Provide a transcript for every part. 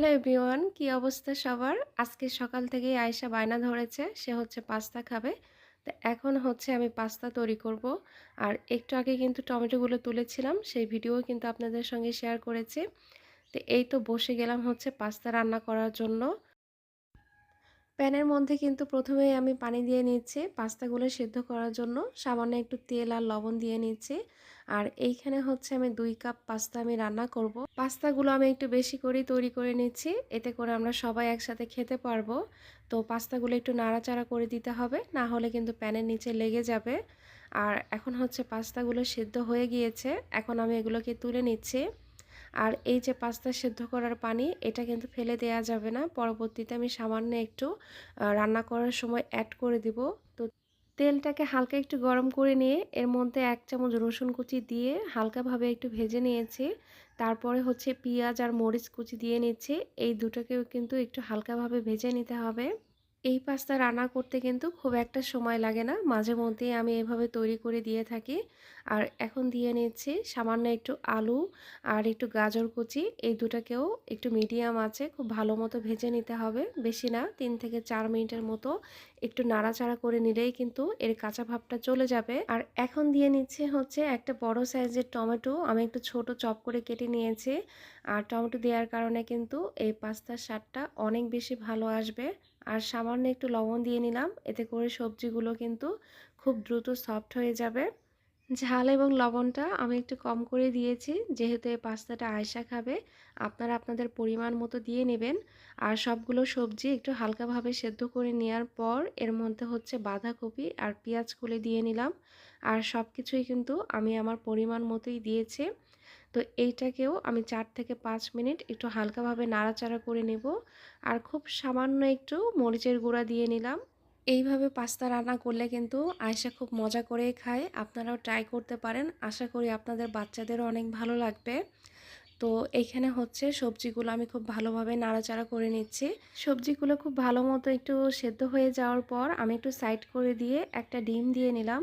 Hello everyone, কি অবস্থা সবার? আজকে সকাল থেকেই আয়সা বায়না ধরেছে, সে হচ্ছে পাস্তা খাবে। তো এখন হচ্ছে আমি পাস্তা তৈরি করব। আর একটু আগে কিন্তু টমেটোগুলো তুলেছিলাম, সেই ভিডিও কিন্তু আপনাদের সঙ্গে শেয়ার করেছি। তো এই তো বসে গেলাম হচ্ছে পাস্তা রান্না করার জন্য। প্যানের মধ্যে কিন্তু প্রথমেই আমি পানি দিয়ে নিচ্ছি, পাস্তাগুলো সেদ্ধ করার জন্য। সামান্য একটু তেল আর লবণ দিয়ে নিচ্ছি। আর এইখানে হচ্ছে আমি দুই কাপ পাস্তা আমি রান্না করব। পাস্তাগুলো আমি একটু বেশি করেই তৈরি করে নিচ্ছি। এতে করে আমরা সবাই একসাথে খেতে পারব। তো পাস্তাগুলো একটু নাড়াচাড়া করে দিতে হবে, না হলে কিন্তু প্যানের নিচে লেগে যাবে। আর এখন হচ্ছে পাস্তাগুলো সেদ্ধ হয়ে গিয়েছে। এখন আমি এগুলোকে তুলে নিচ্ছি। আর এই যে পাস্তা সেদ্ধ করার পানি, এটা কিন্তু ফেলে দেওয়া যাবে না। পরবর্তীতে আমি সামান্য একটু রান্না করার সময় অ্যাড করে দিব। তো তেলটাকে হালকা একটু গরম করে নিয়ে, এর মধ্যে এক চামচ রসুন কুচি দিয়ে হালকাভাবে একটু ভেজে নিয়েছি। তারপরে হচ্ছে পেঁয়াজ আর মরিচ কুচি দিয়ে নিচ্ছি। এই দুটোকেও কিন্তু একটু হালকাভাবে ভেজে নিতে হবে। এই পাস্তা রান্না করতে কিন্তু খুব একটা সময় লাগে না। মাঝে মধ্যেই আমি এভাবে তৈরি করে দিয়ে থাকি। আর এখন দিয়ে নিচ্ছি সামান্য একটু আলু আর একটু গাজর কুচি। এই দুটাকেও একটু মিডিয়াম আছে, খুব ভালো মতো ভেজে নিতে হবে। বেশি না, তিন থেকে চার মিনিটের মতো একটু নাড়াচাড়া করে নিলেই কিন্তু এর কাঁচা ভাবটা চলে যাবে। আর এখন দিয়ে নিচ্ছে হচ্ছে একটা বড় সাইজের টমেটো। আমি একটু ছোট চপ করে কেটে নিয়েছি। আর টমেটো দেওয়ার কারণে কিন্তু এই পাস্তার স্বাদটা অনেক বেশি ভালো আসবে। আর সামান্য একটু লবণ দিয়ে নিলাম। এতে করে সবজিগুলো কিন্তু খুব দ্রুত সফট হয়ে যাবে। ঝাল এবং লবণটা আমি একটু কম করে দিয়েছি। যেহেতু এই পাস্তাটা আয়সা খাবে, আপনারা আপনাদের পরিমাণ মতো দিয়ে নেবেন। আর সবগুলো সবজি একটু হালকাভাবে সেদ্ধ করে নেওয়ার পর এর মধ্যে হচ্ছে বাঁধাকপি আর পেঁয়াজ খুলে দিয়ে নিলাম। আর সব কিছুই কিন্তু আমি আমার পরিমাণ মতোই দিয়েছি। তো এইটাকেও আমি চার থেকে পাঁচ মিনিট একটু হালকাভাবে নাড়াচাড়া করে নেব। আর খুব সামান্য একটু মরিচের গুঁড়া দিয়ে নিলাম। এইভাবে পাস্তা রান্না করলে কিন্তু আয়সা খুব মজা করেই খায়। আপনারাও ট্রাই করতে পারেন। আশা করি আপনাদের বাচ্চাদেরও অনেক ভালো লাগবে। তো এইখানে হচ্ছে সবজিগুলো আমি খুব ভালোভাবে নাড়াচাড়া করে নিচ্ছি। সবজিগুলো খুব ভালো মতো একটু সেদ্ধ হয়ে যাওয়ার পর আমি একটু সাইড করে দিয়ে একটা ডিম দিয়ে নিলাম।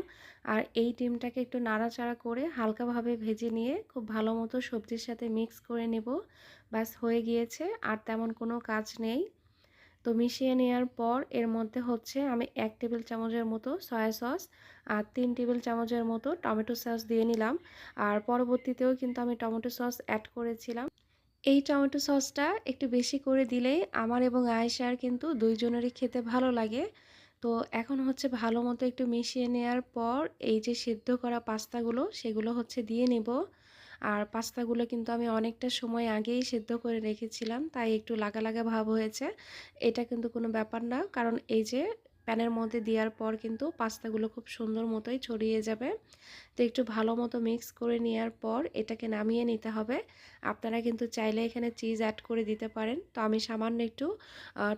আর এই ডিমটাকে একটু নাড়াচাড়া করে হালকাভাবে ভেজে নিয়ে খুব ভালো মতো সবজির সাথে মিক্স করে নেব। ব্যাস হয়ে গিয়েছে, আর তেমন কোনো কাজ নেই। তো মিশিয়ে নেওয়ার পর এর মধ্যে হচ্ছে আমি এক টেবিল চামচের মতো সয়া সস আর তিন টেবিল চামচের মতো টমেটো সস দিয়ে নিলাম। আর পরবর্তীতেও কিন্তু আমি টমেটো সস অ্যাড করেছিলাম। এই টমেটো সসটা একটু বেশি করে দিলেই আমার এবং আয়েশার কিন্তু দুইজনেরই খেতে ভালো লাগে। তো এখন হচ্ছে ভালো মতো একটু মিশিয়ে নেওয়ার পর এই যে সিদ্ধ করা পাস্তাগুলো সেগুলো হচ্ছে দিয়ে নেব। আর পাস্তাগুলো কিন্তু আমি অনেকটা সময় আগেই সেদ্ধ করে রেখেছিলাম, তাই একটু লাগা লাগা ভাব হয়েছে। এটা কিন্তু কোনো ব্যাপার না, কারণ এই যে প্যানের মধ্যে দেওয়ার পর কিন্তু পাস্তাগুলো খুব সুন্দর মতোই ছড়িয়ে যাবে। তো একটু ভালো মতো মিক্স করে নেওয়ার পর এটাকে নামিয়ে নিতে হবে। আপনারা কিন্তু চাইলে এখানে চিজ অ্যাড করে দিতে পারেন। তো আমি সামান্য একটু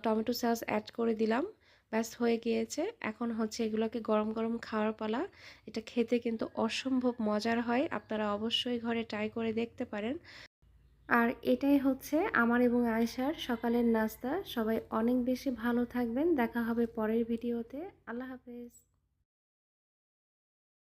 টমেটো সস অ্যাড করে দিলাম। ব্যাস হয়ে গিয়েছে। এখন হচ্ছে এগুলোকে গরম গরম খাওয়ার পালা। এটা খেতে কিন্তু অসম্ভব মজার হয়। আপনারা অবশ্যই ঘরে ট্রাই করে দেখতে পারেন। আর এটাই হচ্ছে আমার এবং আয়সার সকালের নাস্তা। সবাই অনেক বেশি ভালো থাকবেন। দেখা হবে পরের ভিডিওতে আল্লাহ হাফেজ।